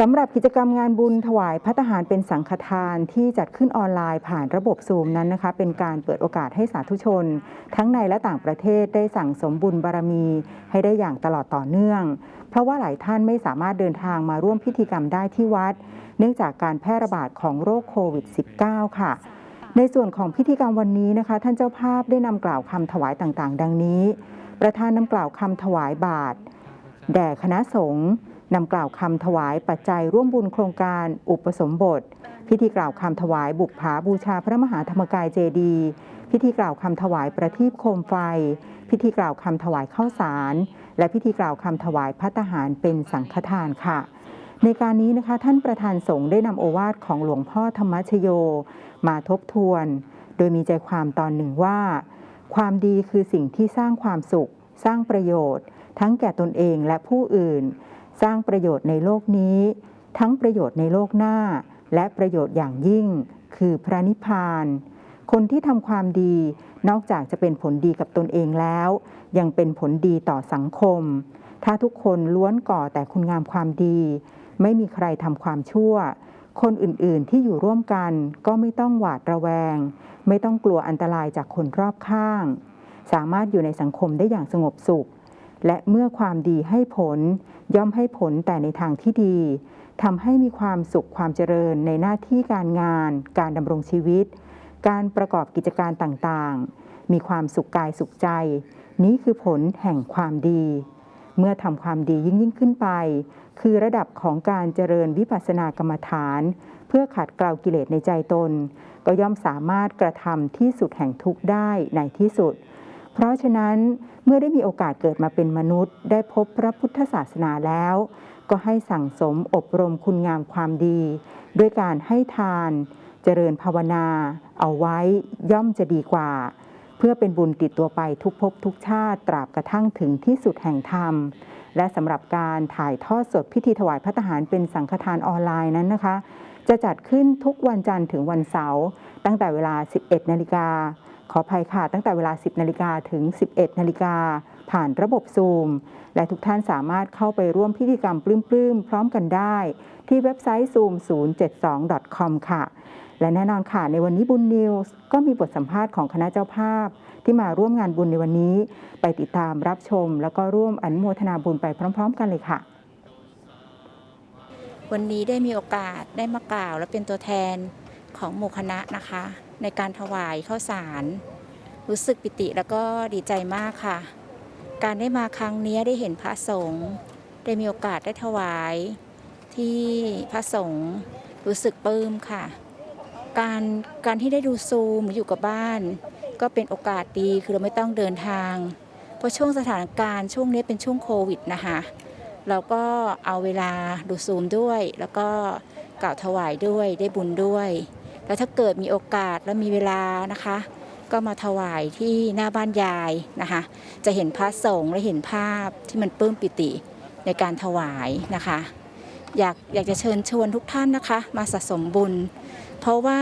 สำหรับกิจกรรมงานบุญถวายพัตตาหารเป็นสังฆทานที่จัดขึ้นออนไลน์ผ่านระบบซูมนั้นนะคะ เป็นการเปิดโอกาสให้สาธุชน ทั้งในและต่างประเทศได้สั่งสมบุญบารมี ให้ได้อย่างตลอดต่อเนื่อง เพราะว่าหลายท่านไม่สามารถเดินทางมาร่วมพิธีกรรมได้ที่วัด เนื่องจากการแพร่ระบาดของโรคโควิด -19 ค่ะ ในส่วนของพิธีกรรมวันนี้นะคะ ท่านเจ้าภาพได้นำกล่าวคำถวายต่างๆ ดังนี้ ประธานนำกล่าวคำถวายบาทแด่คณะสงฆ์ นำกล่าวคำถวายปัจจัยร่วมบุญโครงการ อุปสมบท พิธีกล่าวคำถวายบุกผาบูชาพระมหาธรรมกายเจดีย์พิธีกล่าวคำถวายประทีปโคมไฟ พิธีกล่าวคำถวายข้าวสาร และพิธีกล่าวคำถวายพัตหารเป็นสังฆทานค่ะในการนี้นะคะท่านประธานสงฆ์ได้นำโอวาทของหลวงพ่อธรรมชโย มาทบทวน โดยมีใจความตอนหนึ่งว่า ความดีคือสิ่งที่สร้างความสุข สร้างประโยชน์ ทั้งแก่ตนเองและผู้อื่น สร้างประโยชน์ในโลกนี้ ทั้งประโยชน์ในโลกหน้า และประโยชน์อย่างยิ่ง คือพระนิพพาน คนที่ทำความดีนอกจากจะเป็นผลดีกับตนเองแล้ว ยังเป็นผลดีต่อสังคม ถ้าทุกคนล้วนก่อแต่คุณงามความดี ไม่มีใครทำความชั่ว คนอื่นๆที่อยู่ร่วมกันก็ไม่ต้องหวาดระแวง ไม่ต้องกลัวอันตรายจากคนรอบข้าง สามารถอยู่ในสังคมได้อย่างสงบสุข และเมื่อความดีให้ผล ย่อมให้ผลแต่ในทางที่ดีทำให้มีความสุขความเจริญในหน้าที่การงาน การดำรงชีวิต การประกอบกิจการต่างๆ มีความสุขกายสุขใจ นี้คือผลแห่งความดี เมื่อทำความดียิ่งยิ่งขึ้นไป คือระดับของการเจริญวิปัสสนากรรมฐาน เพื่อขัดเกลากิเลสในใจตน ก็ย่อมสามารถกระทำที่สุดแห่งทุกข์ได้ในที่สุด เพราะฉะนั้นเมื่อได้มีโอกาสเกิดมาเป็นมนุษย์ ได้พบพระพุทธศาสนาแล้ว ก็ให้สั่งสมอบรมคุณงามความดี ด้วยการให้ทาน เจริญภาวนา เอาไว้ย่อมจะดีกว่า เพื่อเป็นบุญติดตัวไปทุกภพทุกชาติตราบกระทั่งถึงที่สุดแห่งธรรม และสำหรับการถ่ายทอดสดพิธีถวายพระทหารเป็นสังฆทานออนไลน์นั้นนะคะ จะจัดขึ้นทุกวันจันทร์ถึงวันเสาร์ตั้งแต่เวลา 11นาฬิกา ออภัยค่ะ ตั้งแต่เวลา 10 นาฬิกาถึง 11 นาฬิกา ผ่านระบบซูม และทุกท่านสามารถเข้าไปร่วมพิธีกรรมปลื้มๆ พร้อมกันได้ ที่เว็บไซต์ zoom 072 com ค่ะ และแน่นอนค่ะ ในวันนี้บุญนิวส์ก็มีบทสัมภาษณ์ของคณะเจ้าภาพ ที่มาร่วมงานบุญในวันนี้ ไปติดตามรับชม แล้วก็ร่วมอนุโมทนาบุญไปพร้อม ๆ กันเลยค่ะวันนี้ได้มีโอกาสได้มากล่าวและเป็นตัวแทนของหมู่คณะนะคะ ในการถวายข้าวสาร รู้สึกปิติแล้วก็ดีใจมากค่ะ การได้มาครั้งนี้ได้เห็นพระสงฆ์ได้มีโอกาสได้ถวาย ที่พระสงฆ์รู้สึกปลื้มค่ะ การการที่ได้ดูซูมออยู่กับบ้าน ก็เป็นโอกาสดีคือเราไม่ต้องเดินทาง เพราะช่วงสถานการณ์ช่วงนี้เป็นช่วงโควิดนะคะเราก็เอาเวลาดูซูมด้วย แล้วก็กล่าวถวายด้วยได้บุญด้วย แล้วถ้าเกิดมีโอกาสและมีเวลานะคะ ก็มาถวายที่หน้าบ้านยายนะคะ จะเห็นพระสงฆ์และเห็นภาพที่มันปลื้มปิติในการถวายนะคะ อยากอยากจะเชิญชวนทุกท่านนะคะ มาสะสมบุญ เพราะว่า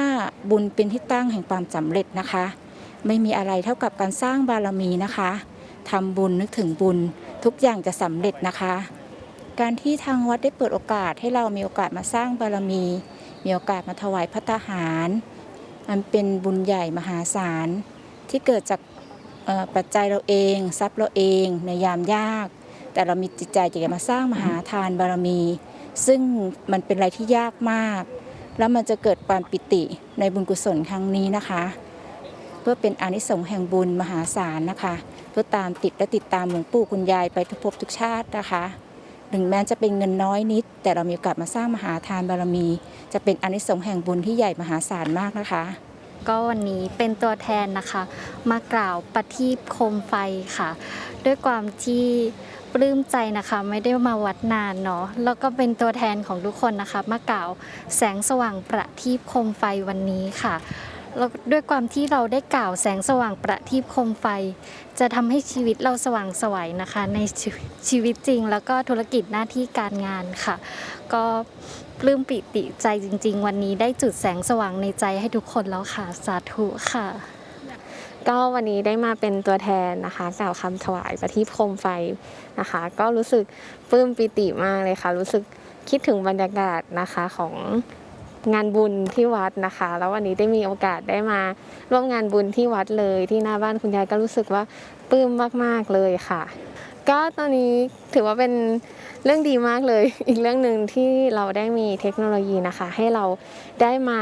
บุญเป็นที่ตั้งแห่งความสำเร็จนะคะ ไม่มีอะไรเท่ากับการสร้างบารมีนะคะทำบุญนึกถึงบุญทุกอย่างจะสำเร็จนะคะ การที่ทางวัดได้เปิดโอกาสให้เรามีโอกาสมาสร้างบารมี มีโอกาสมาถวายพระทหารมันเป็นบุญใหญ่มหาศาล ที่เกิดจากปัจจัยเราเอง ทรัพย์เราเองในยามยาก แต่เรามีจิตใจอยากจะมาสร้างมหาทานบารมี ซึ่งมันเป็นอะไรที่ยากมาก แล้วมันจะเกิดความปิติในบุญกุศลครั้งนี้นะคะ เพื่อเป็นอนิสงส์แห่งบุญมหาศาลนะคะ เพื่อตามติดและติดตามหลวงปู่คุณยายไปทุกภพทุกชาตินะคะ ถึงแม้จะเป็นเงินน้อยนิด แต่เรามีโอกาสมาสร้างมหาทานบารมี จะเป็นอนิสงส์แห่งบุญที่ใหญ่มหาศาลมากนะคะ ก็วันนี้เป็นตัวแทนนะคะ มากล่าวปฏิบโคมไฟค่ะ ด้วยความที่ปลื้มใจนะคะไม่ได้มาวัดนานเนาะแล้วก็เป็นตัวแทนของทุกคนนะคะ มากล่าวแสงสว่างประทีปโคมไฟวันนี้ค่ะ แล้วด้วยความที่เราได้กล่าวแสงสว่างประทีปโคมไฟ จะทำให้ชีวิตเราสว่างไสวัยนะคะ ในชชีวิตจริง แล้วก็ธุรกิจหน้าที่การงานค่ะ ก็ปลื้มปิติใจจริง ๆ วันนี้ได้จุดแสงสว่างในใจให้ทุกคนแล้วค่ะ สาธุค่ะก็วันนี้ได้มาเป็นตัวแทนนะคะกล่าวคำถวายประทีปโคมไฟนะคะ ก็รู้สึกปลื้มปิติมากเลยค่ะ รู้สึกคิดถึงบรรยากาศนะคะของ งานบุญที่วัดนะคะ แล้ววันนี้ได้มีโอกาสได้มาร่วมงานบุญที่วัดเลย ที่หน้าบ้านคุณยายก็รู้สึกว่าปลื้มมาก ๆเลยค่ะ ก็ตอนนี้ถือว่าเป็นเรื่องดีมากเลย อีกเรื่องหนึ่งที่เราได้มีเทคโนโลยีนะคะ ให้เราได้มา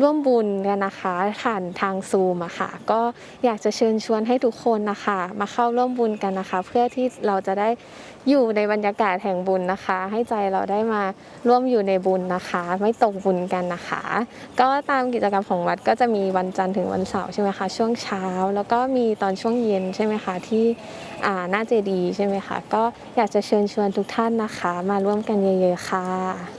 ร่วมบุญกันนะคะผ่านทางซูมอะค่ะ ก็อยากจะเชิญชวนให้ทุกคนนะคะ มาเข้าร่วมบุญกันนะคะ เพื่อที่เราจะได้อยู่ในบรรยากาศแห่งบุญนะคะ ให้ใจเราได้มาร่วมอยู่ในบุญนะคะ ไม่ตกบุญกันนะคะ ก็ตามกิจกรรมของวัดก็จะมีวันจันทร์ถึงวันเสาร์ใช่ไหมคะช่วงเช้า แล้วก็มีตอนช่วงเย็นใช่ไหมคะที่อ่าหน้าเจดีใช่ไหมคะก็อยากจะเชิญชวนทุกท่านนะคะ มาร่วมกันเยอะๆค่ะ